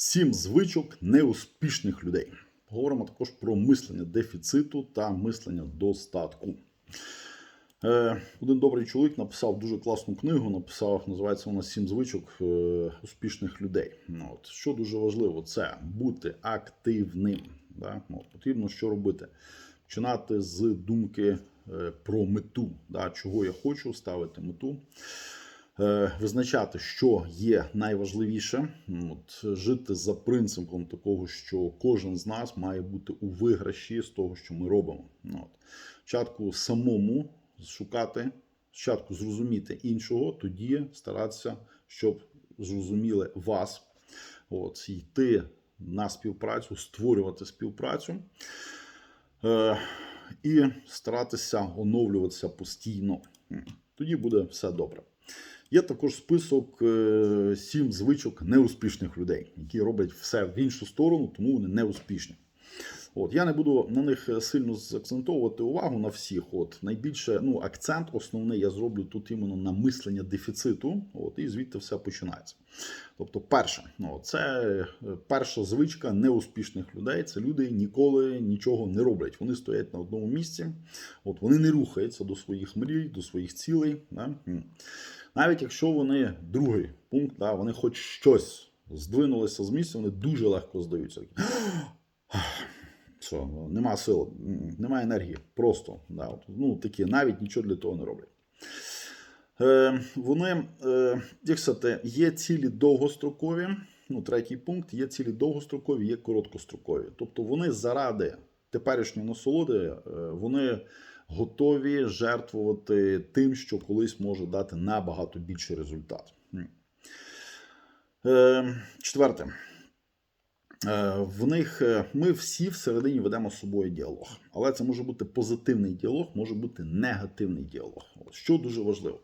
Сім звичок неуспішних людей. Говоримо також про мислення дефіциту та мислення достатку. Е, один добрий чоловік написав дуже класну книгу. Написав, називається вона Сім звичок е, успішних людей. От, що дуже важливо, це бути активним. Да? От, потрібно що робити? Починати з думки е, про мету, да? чого я хочу, ставити мету. Е, Визначати, що є найважливіше, от, жити за принципом такого, що кожен з нас має бути у виграші з того, що ми робимо. Ну, от. Спочатку самому шукати, спочатку зрозуміти іншого, тоді старатися, щоб зрозуміли вас. От, йти на співпрацю, створювати співпрацю е, і старатися оновлюватися постійно. Тоді буде все добре. Є також список е, сім звичок неуспішних людей, які роблять все в іншу сторону, тому вони неуспішні. От я не буду на них сильно закцентовувати увагу на всіх. От найбільше ну акцент основний я зроблю тут іменно на мислення дефіциту. От і звідти все починається. Тобто, перше, ну це е, перша звичка неуспішних людей. Це люди ніколи нічого не роблять. Вони стоять на одному місці, от вони не рухаються до своїх мрій, до своїх цілей. Да? Навіть якщо вони другий пункт, да, вони хоч щось здвинулися з місця, вони дуже легко здаються. Все, ну, нема сил, немає енергії. Просто да, от, ну, такі, навіть нічого для того не роблять. Е, вони, е, як сказати, є цілі довгострокові. Ну, третій пункт є цілі довгострокові, є короткострокові. Тобто вони заради теперішньої насолоди, е, вони готові жертвувати тим, що колись може дати набагато більший результат. Е, четверте. Е, В них е, ми всі всередині ведемо з собою діалог. Але це може бути позитивний діалог, може бути негативний діалог. Що дуже важливо.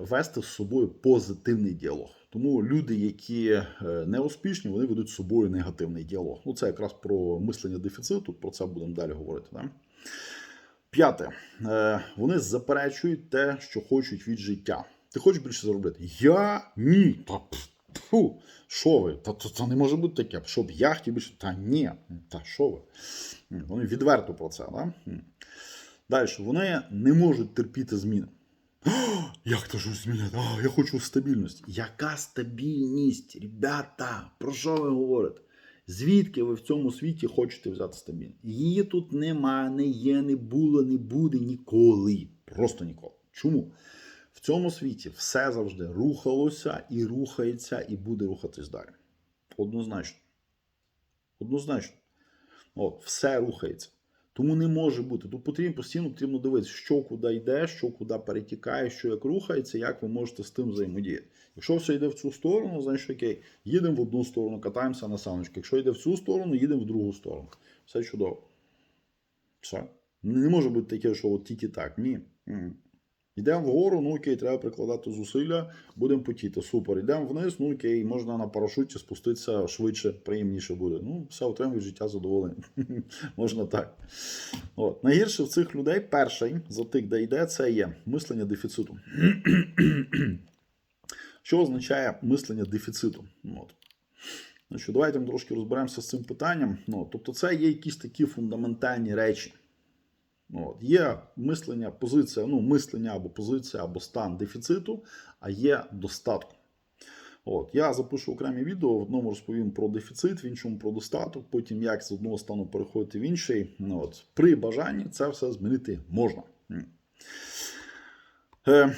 Вести з собою позитивний діалог. Тому люди, які не успішні, вони ведуть з собою негативний діалог. Ну, це якраз про мислення дефіциту, про це будемо далі говорити. Да? П'яте. Е, Вони заперечують те, що хочуть від життя. Ти хочеш більше заробити? Я ні. Та пф, фу, що ви? Та це, не може бути таке. Щоб я хотів більше. Та ні. Та що ви? Вони відверто про це. Да? Далі, вони не можуть терпіти зміни. Як то ж зміняти? А, я хочу стабільності. Яка стабільність? Ребята, про що ви говорите? Звідки ви в цьому світі хочете взяти стабільність? Її тут нема, не є, не було, не буде ніколи. Просто ніколи. Чому? В цьому світі все завжди рухалося і рухається, і буде рухатись далі. Однозначно. Однозначно. От, все рухається. Тому не може бути. Тут потрібно постійно потрібно дивитися, що куди йде, що куди перетікає, що як рухається, як ви можете з тим взаємодіяти. Якщо все йде в цю сторону, значить окей, їдемо в одну сторону, катаємося на саночки. Якщо йде в цю сторону, їдемо в другу сторону. Все чудово. Все. Не може бути таке, що от тільки так. Ні. Йдемо вгору, ну окей, треба прикладати зусилля, будемо потіти. Супер. Йдемо вниз, ну окей, можна на парашуті спуститися швидше, приємніше буде. Ну, все, отримує життя задоволення. можна так. От. Найгірше в цих людей перший за тих, де йде, це є мислення дефіциту. Що означає мислення дефіциту? Ну, От. Значить, давайте ми трошки розберемося з цим питанням. Ну, тобто, це є якісь такі фундаментальні речі. От. Є мислення, позиція, ну, мислення або позиція, або стан дефіциту, а є достатку. От. Я запишу окремі відео, в одному розповім про дефіцит, в іншому про достаток, потім як з одного стану переходити в інший. От. При бажанні це все змінити можна. Е,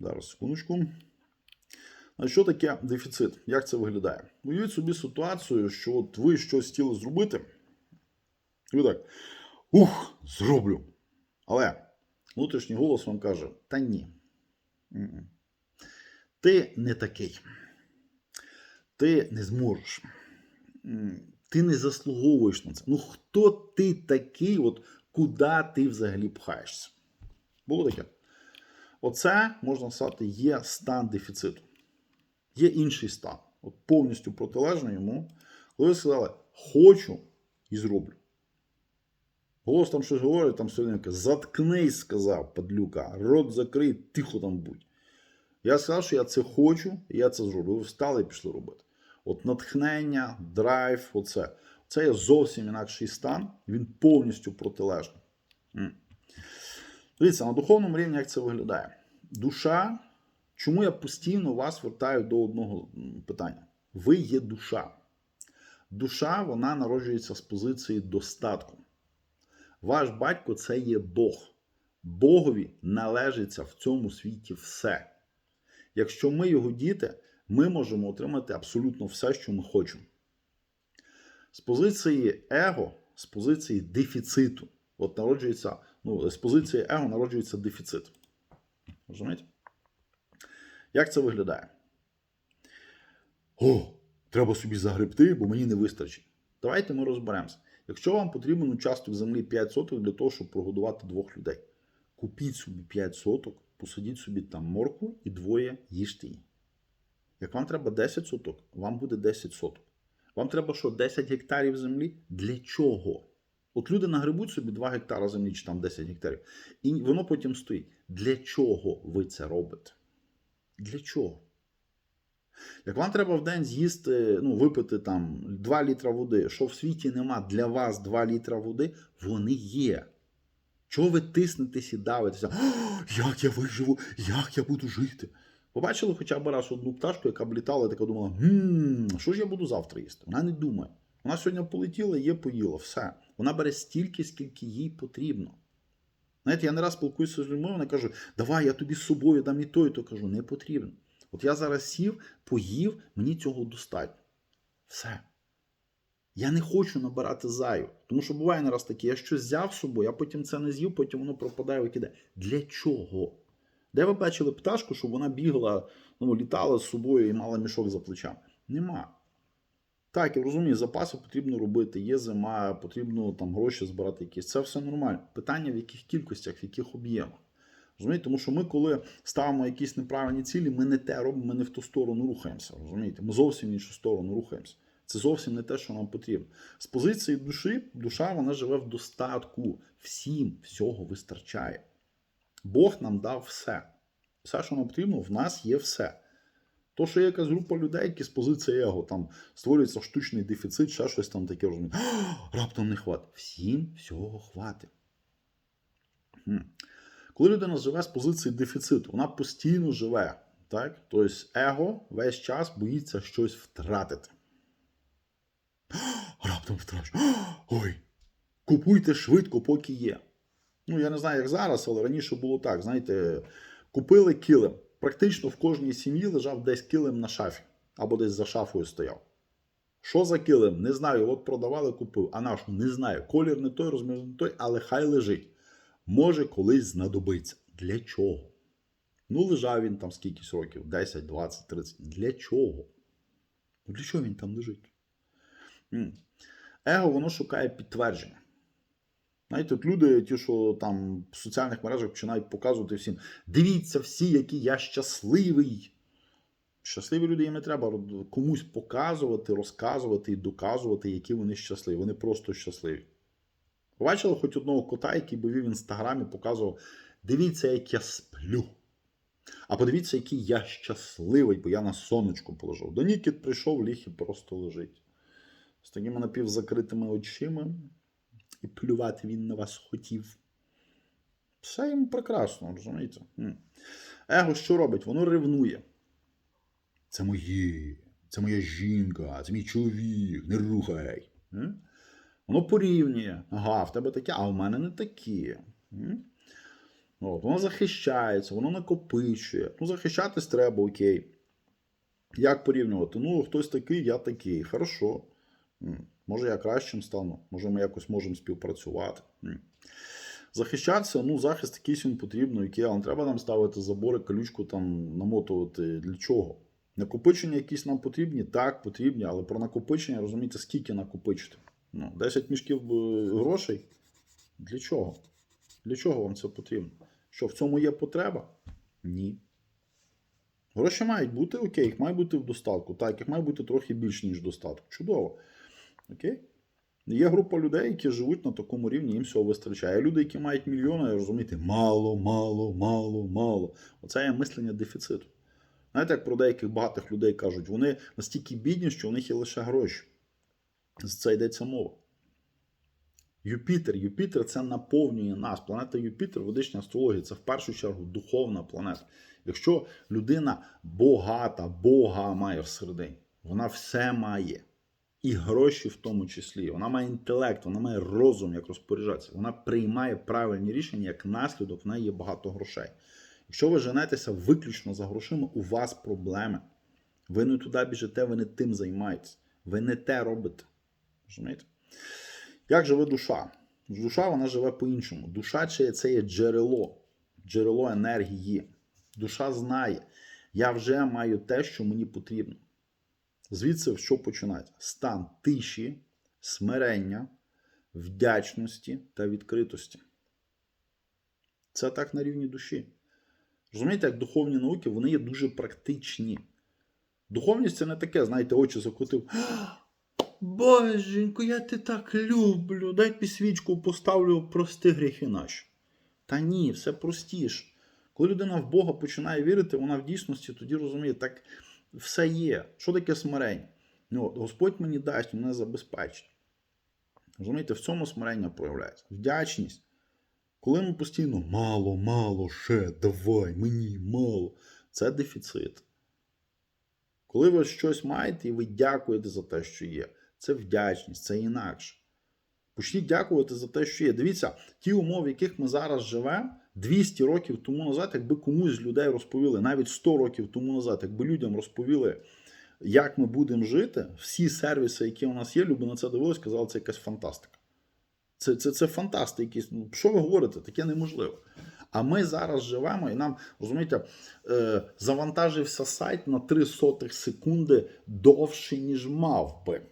Зараз секундочку. А що таке дефіцит? Як це виглядає? Уявіть собі ситуацію, що от ви щось хотіли зробити. І так. Ух, зроблю. Але внутрішній голос вам каже: та ні. Ти не такий. Ти не зможеш. Ти не заслуговуєш на це. Ну хто ти такий, от куди ти взагалі пхаєшся? Було таке? Оце можна сказати, є стан дефіциту. Є інший стан, от повністю протилежний йому, коли ви сказали, хочу і зроблю. Голос там щось говорить, там сьогодні каже, заткнись, сказав падлюка, рот закрий, тихо там будь. Я сказав, що я це хочу, і я це зроблю. Ви встали і пішли робити. От натхнення, драйв, оце. Це є зовсім інакший стан, він повністю протилежний. Дивіться, на духовному рівні як це виглядає. Душа, чому я постійно вас вертаю до одного питання? Ви є душа. Душа вона народжується з позиції достатку. Ваш батько це є Бог. Богові належиться в цьому світі все. Якщо ми його діти, ми можемо отримати абсолютно все, що ми хочемо. З позиції его, з позиції дефіциту, от народжується, ну, з позиції его народжується дефіцит. Розумієте? Як це виглядає? О, треба собі загребти, бо мені не вистачить. Давайте ми розберемося. Якщо вам потрібен участок землі 5 соток для того, щоб прогодувати двох людей, купіть собі 5 соток, посадіть собі там моркву і двоє їжте її. Як вам треба 10 соток, вам буде 10 соток. Вам треба що, 10 гектарів землі? Для чого? От люди нагребуть собі 2 гектара землі чи там 10 гектарів. І воно потім стоїть. Для чого ви це робите? Для чого? Як вам треба в день з'їсти, ну, випити там 2 літра води, що в світі нема для вас 2 літра води, вони є. Чого ви тиснетесь і давитеся? Як я виживу, як я буду жити? Побачили хоча б раз одну пташку, яка б літала і така думала: «Гм, що ж я буду завтра їсти? Вона не думає. Вона сьогодні полетіла, є поїла, все. Вона бере стільки, скільки їй потрібно. Знаєте, я не раз спілкуюся з людьми, вони кажуть, давай я тобі з собою дам і то, і то кажу, не потрібно. От я зараз сів, поїв, мені цього достатньо. Все. Я не хочу набирати заю. Тому що буває не раз таке, я щось взяв з собою, а потім це не з'їв, потім воно пропадає викидає. Для чого? Де ви бачили пташку, щоб вона бігла, ну, літала з собою і мала мішок за плечами? Нема. Так, я розумію, запаси потрібно робити, є зима, потрібно там гроші збирати якісь. Це все нормально. Питання в яких кількостях, в яких об'ємах. Розумієте? Тому що ми, коли ставимо якісь неправильні цілі, ми не те робимо, ми не в ту сторону рухаємося. Розумієте? Ми зовсім в іншу сторону рухаємося. Це зовсім не те, що нам потрібно. З позиції душі, душа вона живе в достатку. Всім всього вистачає. Бог нам дав все. Все, що нам потрібно, в нас є все. То, що є якась група людей, які з позиції его там створюється штучний дефіцит, ще щось там таке розуміють. Раптом не хватить. Всім всього хватить. Коли людина живе з позиції дефіциту, вона постійно живе. Так? Тобто его весь час боїться щось втратити. Раптом втрачу. Ой, купуйте швидко, поки є. Ну, я не знаю, як зараз, але раніше було так. Знаєте, купили килим. Практично в кожній сім'ї лежав десь килим на шафі або десь за шафою стояв. Що за килим? Не знаю. От продавали, купив. А нашу не знаю. Колір не той, розмір не той, але хай лежить. Може колись знадобиться. Для чого? Ну, лежав він там скількись років, 10, 20, 30. Для чого? Ну, для чого він там лежить? Его воно шукає підтвердження. Знаєте, от люди, ті, що там в соціальних мережах починають показувати всім: дивіться всі, який я щасливий. Щасливі люди їм не треба комусь показувати, розказувати і доказувати, які вони щасливі. Вони просто щасливі. Бачили хоч одного кота, який би в інстаграмі, показував: дивіться, як я сплю. А подивіться, який я щасливий, бо я на сонечку положив. До Нікіт прийшов, ліг і просто лежить. З такими напівзакритими очима, і плювати він на вас хотів. Все йому прекрасно, розумієте? Его що робить? Воно ревнує. Це моє, це моя жінка, це мій чоловік, не рухай. Воно порівнює. Ага, в тебе таке, а в мене не таке. От, воно захищається, воно накопичує. Ну, захищатись треба, окей. Як порівнювати? Ну, хтось такий, я такий. Хорошо. Може, я кращим стану, може, ми якось можемо співпрацювати. Захищатися, ну, захист якийсь він потрібно, який, але треба нам ставити забори, колючку там намотувати. Для чого? Накопичення якісь нам потрібні? Так, потрібні, але про накопичення розумієте, скільки накопичити? Ну, 10 мішків е, грошей. Для чого? Для чого вам це потрібно? Що в цьому є потреба? Ні. Гроші мають бути окей, їх має бути в достатку. Так, їх має бути трохи більше, ніж достаток. Чудово. Окей? Є група людей, які живуть на такому рівні, їм всього вистачає. Люди, які мають мільйони, розумієте, мало, мало, мало, мало. Оце є мислення дефіциту. Знаєте, як про деяких багатих людей кажуть, вони настільки бідні, що у них є лише гроші. За це йдеться мова. Юпітер. Юпітер це наповнює нас. Планета Юпітер, ведична астрологія, це в першу чергу духовна планета. Якщо людина багата, Бога має всередині, вона все має. І гроші в тому числі. Вона має інтелект, вона має розум, як розпоряджатися. Вона приймає правильні рішення, як наслідок в неї є багато грошей. Якщо ви женетеся виключно за грошима, у вас проблеми. Ви не туди біжите, ви не тим займаєтесь. Ви не те робите. Розумієте? Як живе душа? Душа вона живе по-іншому. Душа це є джерело, джерело енергії. Душа знає, я вже маю те, що мені потрібно. Звідси що починати? Стан тиші, смирення, вдячності та відкритості. Це так на рівні душі. Розумієте, як духовні науки, вони є дуже практичні. Духовність це не таке, знаєте, очі закрутив. Боженько, я те так люблю. Дай пісвічку поставлю прости гріхи наші. Та ні, все простіше. Коли людина в Бога починає вірити, вона в дійсності тоді розуміє, так все є. Що таке смирення? Ну, Господь мені дасть, мене забезпечить. Розумієте, в цьому смирення проявляється. Вдячність. Коли ми постійно мало, мало, ще, давай, мені мало, це дефіцит. Коли ви щось маєте і ви дякуєте за те, що є, це вдячність, це інакше. Почніть дякувати за те, що є. Дивіться, ті умови, в яких ми зараз живемо, 200 років тому назад, якби комусь з людей розповіли, навіть 100 років тому назад, якби людям розповіли, як ми будемо жити, всі сервіси, які у нас є, люди на це дивились, казали, це якась фантастика. Це це, це фантастика. Ну, Що ви говорите? Таке неможливо. А ми зараз живемо, і нам, розумієте, е, завантажився сайт на 3 сотих секунди довше, ніж мав би.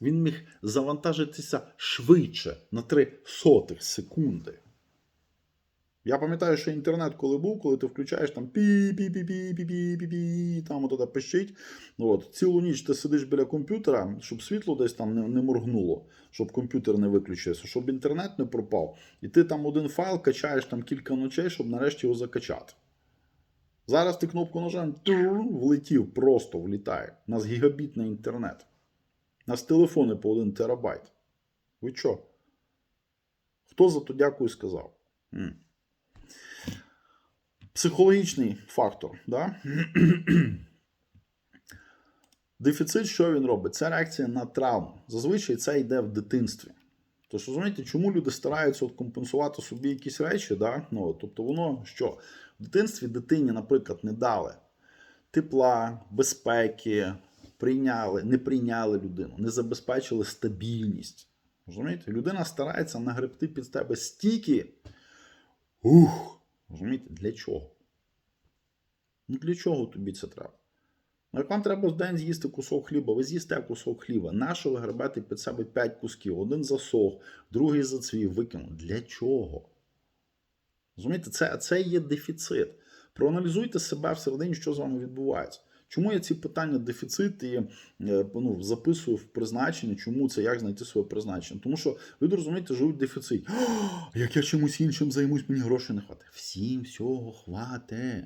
Він міг завантажитися швидше на 3 сотих секунди. Я пам'ятаю, що інтернет, коли був, коли ти включаєш там пі-пі-пі-пі-пі-пі-пі, там от пищить. Ну от. Цілу ніч ти сидиш біля комп'ютера, щоб світло десь там не, не моргнуло, щоб комп'ютер не виключився, щоб інтернет не пропав. І ти там один файл качаєш там кілька ночей, щоб нарешті його закачати. Зараз ти кнопку нажав, влетів, просто влітає. У нас гігабітний інтернет. У нас телефони по 1 терабайт. Ви що? Хто за то дякую сказав? Психологічний фактор. Да? Дефіцит, що він робить? Це реакція на травму. Зазвичай це йде в дитинстві. Тож, розумієте, чому люди стараються от компенсувати собі якісь речі? Да? Ну, тобто, воно що? В дитинстві дитині, наприклад, не дали тепла, безпеки, прийняли, не прийняли людину, не забезпечили стабільність. Розумієте? Людина старається нагребти під тебе стільки. Ух! Розумієте, для чого? Ну для чого тобі це треба? Ну, як вам треба в день з'їсти кусок хліба, ви з'їсте кусок хліба. Нащо ви гребете під себе 5 кусків? Один засох, другий зацвів, викинув. Для чого? Розумієте, це, це є дефіцит. Проаналізуйте себе всередині, що з вами відбувається. Чому я ці питання дефіцит і е, ну, записую в призначення, чому це як знайти своє призначення? Тому що люди розумієте, живуть. «О, Як я чимось іншим займусь, мені грошей не хватить. Всім всього хватить.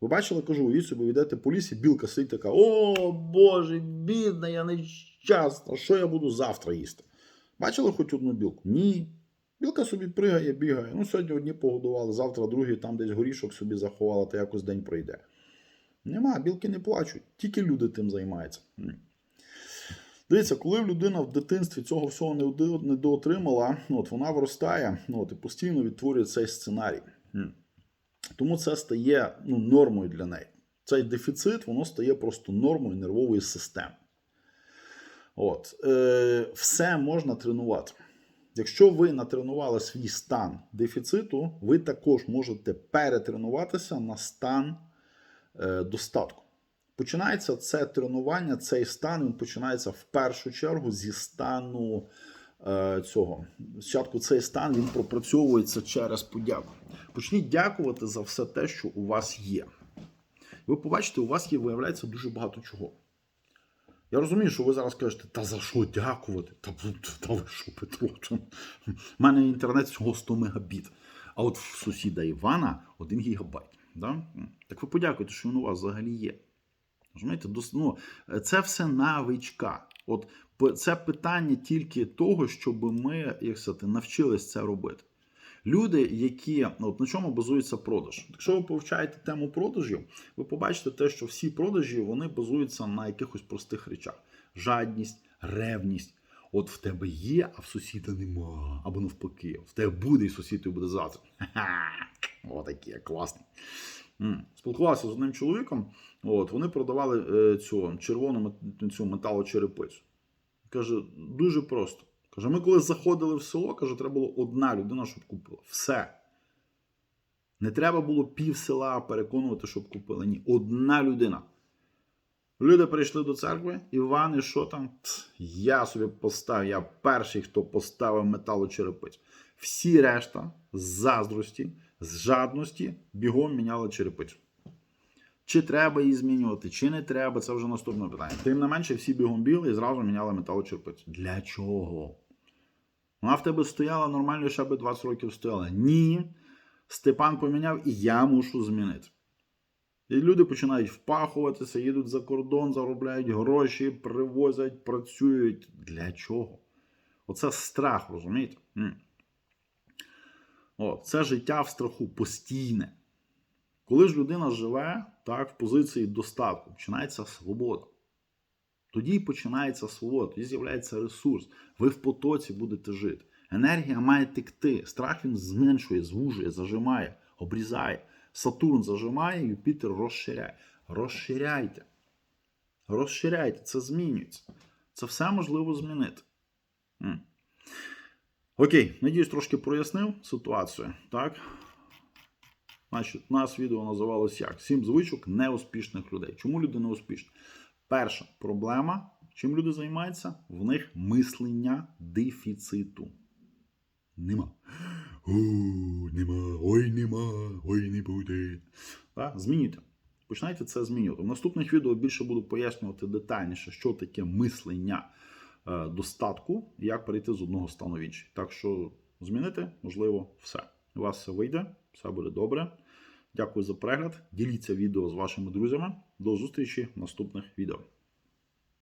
Ви бачили, кажу, уявіть собі, йдете по лісі, білка сидить така: О, Боже, бідна, я нещасна, що я буду завтра їсти? Бачили хоч одну білку? Ні. Білка собі пригає, бігає. Ну, сьогодні одні погодували, завтра другі там десь горішок собі заховала, та якось день пройде. Нема, білки не плачуть, тільки люди тим займаються. Дивіться, коли людина в дитинстві цього всього не до- доотримала, ну, от вона виростає ну, от, і постійно відтворює цей сценарій. Тому це стає ну, нормою для неї. Цей дефіцит воно стає просто нормою нервової системи. От. Е, все можна тренувати. Якщо ви натренували свій стан дефіциту, ви також можете перетренуватися на стан достатку. Починається це тренування, цей стан він починається в першу чергу зі стану е, цього. Спочатку цей стан він пропрацьовується через подяку. Почніть дякувати за все те, що у вас є. Ви побачите, у вас є, виявляється, дуже багато чого. Я розумію, що ви зараз кажете, та за що дякувати? Та, та ви що, Петро? У мене інтернет всього 100 мегабіт. А от в сусіда Івана 1 гігабайт. Да? Так ви подякуйте, що він у вас взагалі є. Розумієте? Ну, це все навичка. От це питання тільки того, щоб ми, як сказати, навчились це робити. Люди, які ну, от на чому базується продаж. Якщо ви повчаєте тему продажів, ви побачите те, що всі продажі вони базуються на якихось простих речах: жадність, ревність. От в тебе є, а в сусіда нема. Або навпаки, в тебе буде, і сусід тобі буде завтра. Отакі, класний. Спілкувався з одним чоловіком. От, вони продавали е, цю червону цю металочерепицю. Каже, дуже просто. Каже, ми коли заходили в село, каже, треба було одна людина, щоб купила. Все. Не треба було пів села переконувати, щоб купили. Ні, одна людина. Люди прийшли до церкви, Іван, і що там? Я собі поставив, я перший, хто поставив металочерепицю. Всі решта з заздрості, з жадності бігом міняли черепицю. Чи треба її змінювати, чи не треба, це вже наступне питання. Тим не менше, всі бігом біли і зразу міняли металочерпицю. Для чого? Вона в тебе стояла нормально, ще би 20 років стояла. Ні. Степан поміняв, і я мушу змінити. І люди починають впахуватися, їдуть за кордон, заробляють гроші, привозять, працюють. Для чого? Оце страх, розумієте? О, це життя в страху постійне. Коли ж людина живе так, в позиції достатку, починається свобода. Тоді починається свобода, тоді з'являється ресурс. Ви в потоці будете жити. Енергія має текти. Страх він зменшує, звужує, зажимає, обрізає. Сатурн зажимає, Юпітер розширяє. Розширяйте. Розширяйте, це змінюється. Це все можливо змінити. М. Окей, надіюсь, трошки прояснив ситуацію. Так? Значить, у нас відео називалось як? Сім звичок неуспішних людей. Чому люди не успішні? Перша проблема, чим люди займаються? В них мислення дефіциту. Нема. О, нема, ой, нема, ой, не буде. Так? Змінюйте. Починайте це змінювати. В наступних відео більше буду пояснювати детальніше, що таке мислення е, достатку як перейти з одного стану в інший. Так що змінити можливо все. У вас все вийде, все буде добре. Дякую за перегляд. Діліться відео з вашими друзями. До зустрічі в наступних відео.